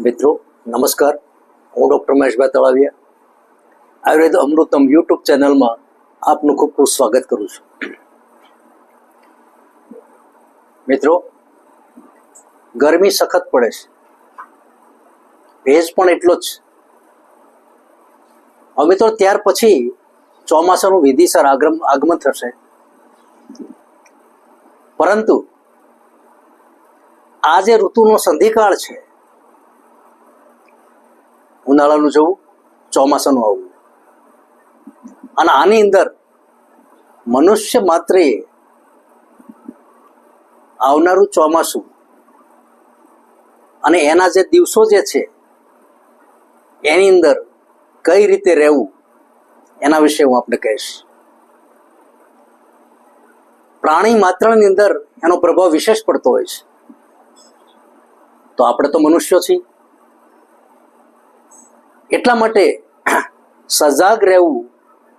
મિત્રો, નમસ્કાર. હું ડૉક્ટર મહેશભાઈ તળાવિયા આયુર્વેદ અમૃતમ યુટ્યુબ ચેનલમાં આપનું ખૂબ ખૂબ સ્વાગત કરું છું. મિત્રો, ગરમી સખત પડે છે. ભેજ પણ એટલો જ. હવે તો ત્યાર પછી ચોમાસાનું વિધિસર આગમ, આગમન થશે. પરંતુ આ જે ઋતુનો સંધિકાળ છે. ઉનાળાનું જવું, ચોમાસાનું આવવું. અને આની અંદર મનુષ્ય માત્ર આવનારું ચોમાસું અને એના જે દિવસો જે છે, એની અંદર કઈ રીતે રહેવું, એના વિશે હું આપણે કહીશ. પ્રાણી માત્રની અંદર એનો પ્રભાવ વિશેષ પડતો હોય છે. તો આપણે તો મનુષ્યો છીએ. એટલા માટે સજાગ રહેવું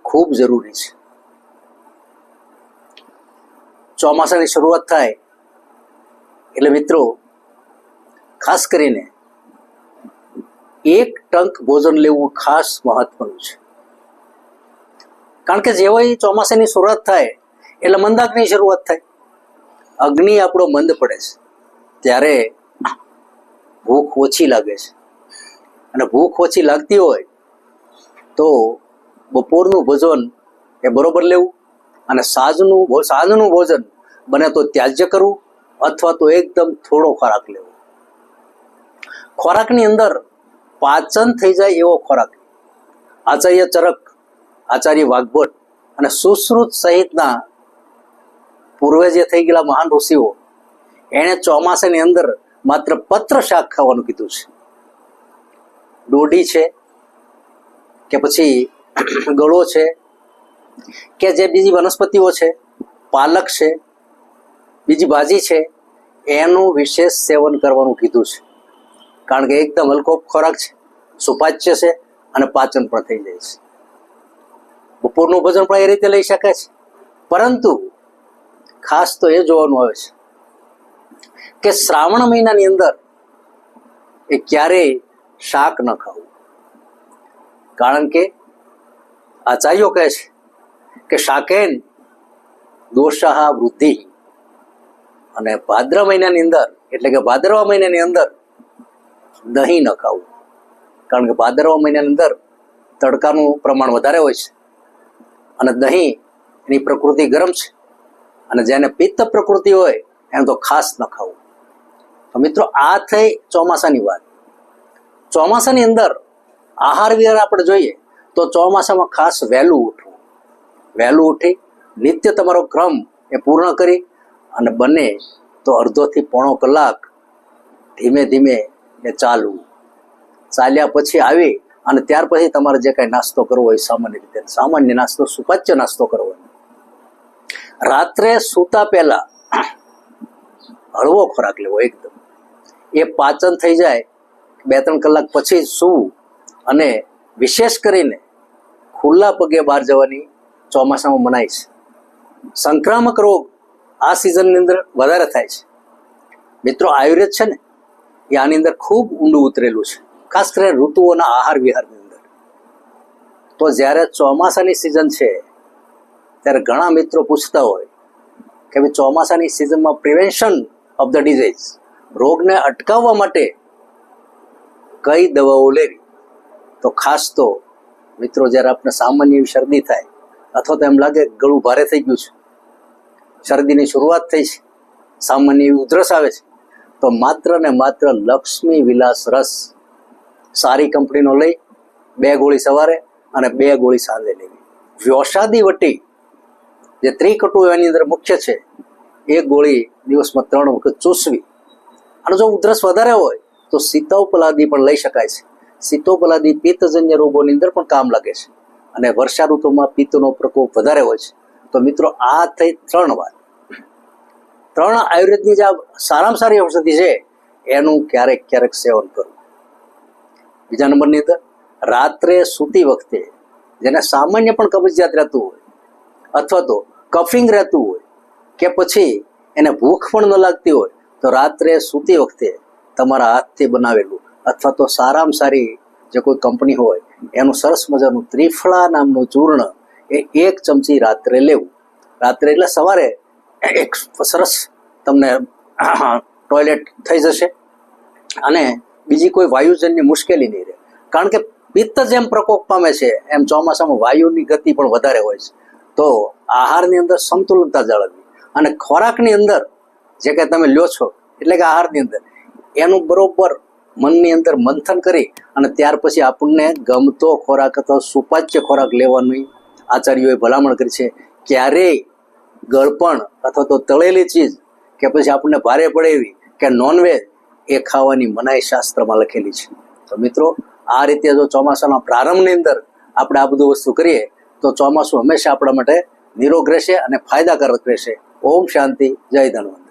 ખૂબ જરૂરી છે. ચોમાસાની શરૂઆત થાય એટલે મિત્રો, ખાસ કરીને એક ટંક ભોજન લેવું ખાસ મહત્વનું છે. કારણ કે જેવાય ચોમાસાની શરૂઆત થાય એટલે મંદાકની શરૂઆત થાય. અગ્નિ આપણો મંદ પડે છે. ત્યારે ભૂખ ઓછી લાગે છે. અને ભૂખ ઓછી લાગતી હોય તો બપોરનું ભોજન એ બરોબર લેવું અને સાંજનું સાંજનું ભોજન બને તો ત્યાજ્ય કરવું અથવા તો એકદમ થોડો ખોરાક લેવો. ખોરાકની અંદર પાચન થઈ જાય એવો ખોરાક. આચાર્ય ચરક, આચાર્ય વાઘભટ અને સુશ્રુત સહિતના પૂર્વે જે થઈ ગયેલા મહાન ઋષિઓ, એણે ચોમાસાની અંદર માત્ર પત્ર શાક ખાવાનું કીધું છે. દોઢી છે, કે પછી ગળો છે, કે જે બીજી વનસ્પતિઓ છે, પાલક છે, બીજી ભાજી છે, એનું વિશેષ સેવન કરવાનું કીધું છે. કારણ કે એકદમ હલકો ખોરાક છે, સુપાચ્ય છે અને પાચન પણ થઈ જાય છે. બપોરનું ભોજન પણ એ રીતે લઈ શકાય છે. પરંતુ ખાસ તો એ જોવાનું આવે છે કે શ્રાવણ મહિનાની અંદર એ ક્યારેય શાક ન ખાવું. કારણ કે આચાર્યો કહે છે કે શાકેન દોષાહ વૃદ્ધિ. અને ભાદ્ર મહિનાની અંદર, એટલે કે ભાદરવા મહિનાની અંદર દહીં ન ખાવું. કારણ કે ભાદરવા મહિનાની અંદર તડકાનું પ્રમાણ વધારે હોય છે. અને દહીં એની પ્રકૃતિ ગરમ છે. અને જેને પિત્ત પ્રકૃતિ હોય, એને તો ખાસ ન ખાવું. તો મિત્રો, આ થઈ ચોમાસાની વાત. ચોમાસાની અંદર આહાર વિહાર આપણે જોઈએ તો ચોમાસામાં ખાસ વહેલું ઉઠવું. વહેલું ઉઠી નિત્ય તમારો ક્રમ એ પૂર્ણ કરી અને બને તો અડધોથી પોણો કલાક ધીમે ધીમે એ ચાલવું. ચાલ્યા પછી આવી અને ત્યાર પછી તમારે જે કાંઈ નાસ્તો કરવો હોય સામાન્ય રીતે. સામાન્ય નાસ્તો સુપાચ્ય નાસ્તો કરવો રાત્રે સૂતા પહેલા હળવો ખોરાક લેવો એકદમ. એ પાચન થઈ જાય બે ત્રણ કલાક પછી સૂવું અને વિશેષ કરીને ખુલ્લા પગે બહાર જવાની ચોમાસામાં મનાય છે. સંક્રામક રોગ આ સિઝનની અંદર વધારે થાય છે. મિત્રો, આયુર્વેદ છે ને, એ આની અંદર ખૂબ ઊંડું ઉતરેલું છે. ખાસ કરીને ઋતુઓના આહાર વિહારની અંદર. તો જ્યારે ચોમાસાની સિઝન છે, ત્યારે ઘણા મિત્રો પૂછતા હોય કે ભાઈ ચોમાસાની સિઝનમાં પ્રિવેન્શન ઓફ ધ ડિઝીઝ, રોગને અટકાવવા માટે કઈ દવાઓ લેવી? તો ખાસ તો મિત્રો જ્યારે આપણે સામાન્ય શરદી થાય, અથવા તો એમ લાગે ગળું ભારે થઈ ગયું છે, શરદીની શરૂઆત થઈ છે, સામાન્ય એવી ઉધરસ આવે છે, તો માત્ર ને માત્ર લક્ષ્મી વિલાસ રસ સારી કંપનીનો લઈ, બે ગોળી સવારે અને બે ગોળી સાંજે લેવી. વ્યોષાદી વટી જે ત્રિકટુ એની અંદર મુખ્ય છે, એ ગોળી દિવસમાં ત્રણ વખત ચૂસવી. અને જો ઉધરસ વધારે હોય તો સીતોપલાદી પણ લઈ શકાય છે. સીતોપલાદી પિત્તજન્ય રોગોની અંદર પણ કામ લાગે છે. અને વર્ષા ઋતુમાં પિત્તનો પ્રકોપ વધારે હોય છે. તો મિત્રો, આ થઈ ત્રણ વાત. ત્રણ આયુર્વેદની જે આ સારામાં સારી ઔષધિ છે, એનું ક્યારેક ક્યારેક સેવન કરવું. બીજા નંબરની અંદર, રાત્રે સૂતી વખતે જેને સામાન્ય પણ કબજિયાત રહેતું હોય, અથવા તો કફિંગ રહેતું હોય, કે પછી એને ભૂખ પણ ન લાગતી હોય, તો રાત્રે સૂતી વખતે તમારા હાથથી બનાવેલું. અથવા તો સારામાં સારી જે કોઈ કંપની હોય, એનું સરસ મજાનું ત્રિફળા નામનું ચૂર્ણ એ એક ચમચી રાત્રે લેવું. રાત્રે એટલે સવારે એક સરસ તમને ટોયલેટ થઈ જશે અને બીજી કોઈ વાયુજનની મુશ્કેલી નહીં રહે. કારણ કે પિત્ત જેમ પ્રકોપ પામે છે, એમ ચોમાસામાં વાયુની ગતિ પણ વધારે હોય છે. તો આહારની અંદર સંતુલનતા જાળવવી અને ખોરાકની અંદર, જે કંઈ તમે લ્યો છો, એટલે કે આહારની અંદર એનું બરોબર મનની અંદર મંથન કરી અને ત્યાર પછી આપણને ગમતો ખોરાક અથવા સુપાચ્ય ખોરાક લેવાની આચાર્યોએ ભલામણ કરી છે. ક્યારેય ગળપણ અથવા તો તળેલી ચીજ કે પછી આપણને ભારે પડે એવી કે નોનવેજ એ ખાવાની મનાઈ શાસ્ત્રમાં લખેલી છે. તો મિત્રો, આ રીતે જો ચોમાસાના પ્રારંભની અંદર આપણે આ બધું વસ્તુ કરીએ, તો ચોમાસું હંમેશા આપણા માટે નિરોગ રહેશે અને ફાયદાકારક રહેશે. ઓમ શાંતિ, જય ધન્વંતરી.